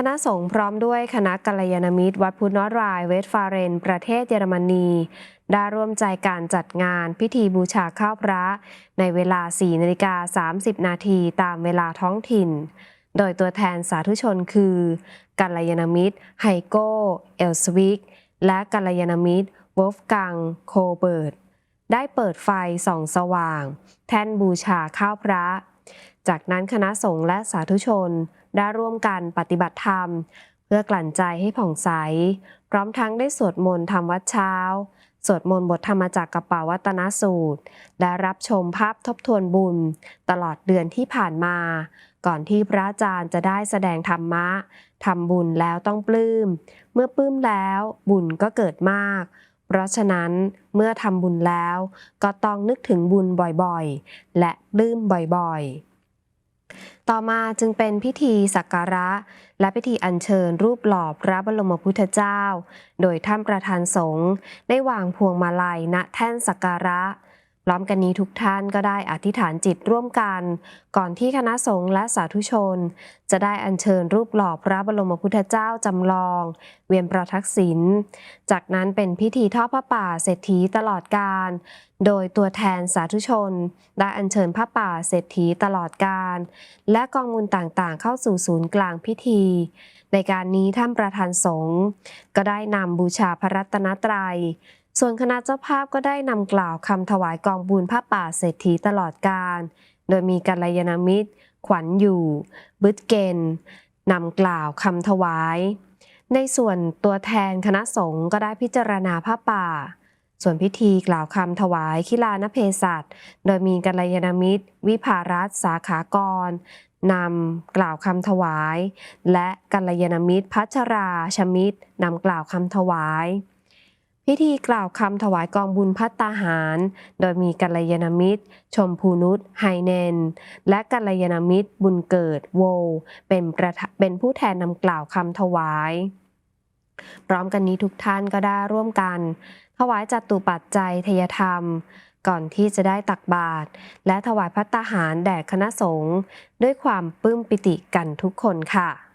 คณะสงฆ์พร้อมด้วยคณะกัลยาณมิตร วัดพุทธนรายเวสฟาเรน ประเทศเยอรมนี ได้ร่วมใจการจัดงานพิธีบูชาข้าวพระ ในเวลา 4 นาฬิกา 30 นาทีตามเวลาท้องถิ่น โดยตัวแทนสาธุชนคือกัลยาณมิตร ไฮโกเอลสวิก และกัลยาณมิตรวอฟกัง โคเบิร์ต ได้เปิดไฟส่องสว่าง แท่นบูชาข้าวพระ จากนั้นคณะสงฆ์และสาธุชนได้ร่วมกันปฏิบัติธรรม เพื่อกลั่นใจให้ผ่องใส พร้อมทั้งได้สวดมนต์ทำวัดเช้า สวดมนต์บทธรรมจากกระเป๋าวัตนสูตร และรับชมภาพทบทวนบุญ ตลอดเดือนที่ผ่านมา ก่อนที่พระอาจารย์จะได้แสดงธรรมะทำบุญแล้วต้องปลื้ม เมื่อปลื้มแล้วบุญก็เกิดมาก เพราะฉะนั้นเมื่อทำบุญแล้วก็ต้องนึกถึงบุญบ่อยๆ และปลื้มบ่อยๆ ต่อมาจึงเป็นพิธีสักการะ และพิธีอัญเชิญรูปหล่อพระบรมพุทธเจ้า โดยท่านประธานสงฆ์ได้วางพวงมาลัยณแท่นสักการะ พร้อมกันนี้ทุกท่านก็ได้อธิษฐานจิตร่วมกัน ก่อนที่คณะสงฆ์และสาธุชน จะได้อัญเชิญรูปหล่อพระบรมพุทธเจ้าจำลอง เวียนประทักษิณจากนั้นเป็นพิธีทอดผ้าป่าเศรษฐีตลอดการ โดยตัวแทนสาธุชน ได้อัญเชิญผ้าป่าเศรษฐีตลอดการ และกองบุญต่างๆ เข้าสู่ศูนย์กลางพิธี ในการนี้ท่านประธานสงฆ์ก็ได้นำบูชาพระรัตนตรัย ส่วนคณะเจ้าภาพก็ได้นำกล่าวคำถวายกองบุญผ้าป่าเศรษฐีตลอดการ โดยมีกัลยาณมิตร ขวัญอยู่ บึตเกนนำกล่าวคำถวาย ในส่วนตัวแทนคณะสงฆ์ก็ได้พิจารณาผ้าป่า ส่วนพิธีกล่าวคำถวายคิลานเพศัตโดยมีกัลยาณมิตร วิภารัตสาขากรนำกล่าวคำถวาย และกัลยาณมิตรพัชราชมิตรนำกล่าวคำถวาย พิธีกล่าวคำถวายกองบุญพัตตาหาร โดยมีกัลยาณมิตร ชมพูนุชไฮเนน และกัลยาณมิตร บุญเกิด โว เป็นประเป็นผู้แทนนำกล่าวคำถวาย พร้อมกันนี้ทุกท่านก็ได้ร่วมกัน ถวายจัตุปัจจัยทยธรรม ก่อนที่จะได้ตักบาตรและถวายพัตตาหารแด่คณะสงฆ์ด้วยความปลื้มปิติกันทุกคนค่ะ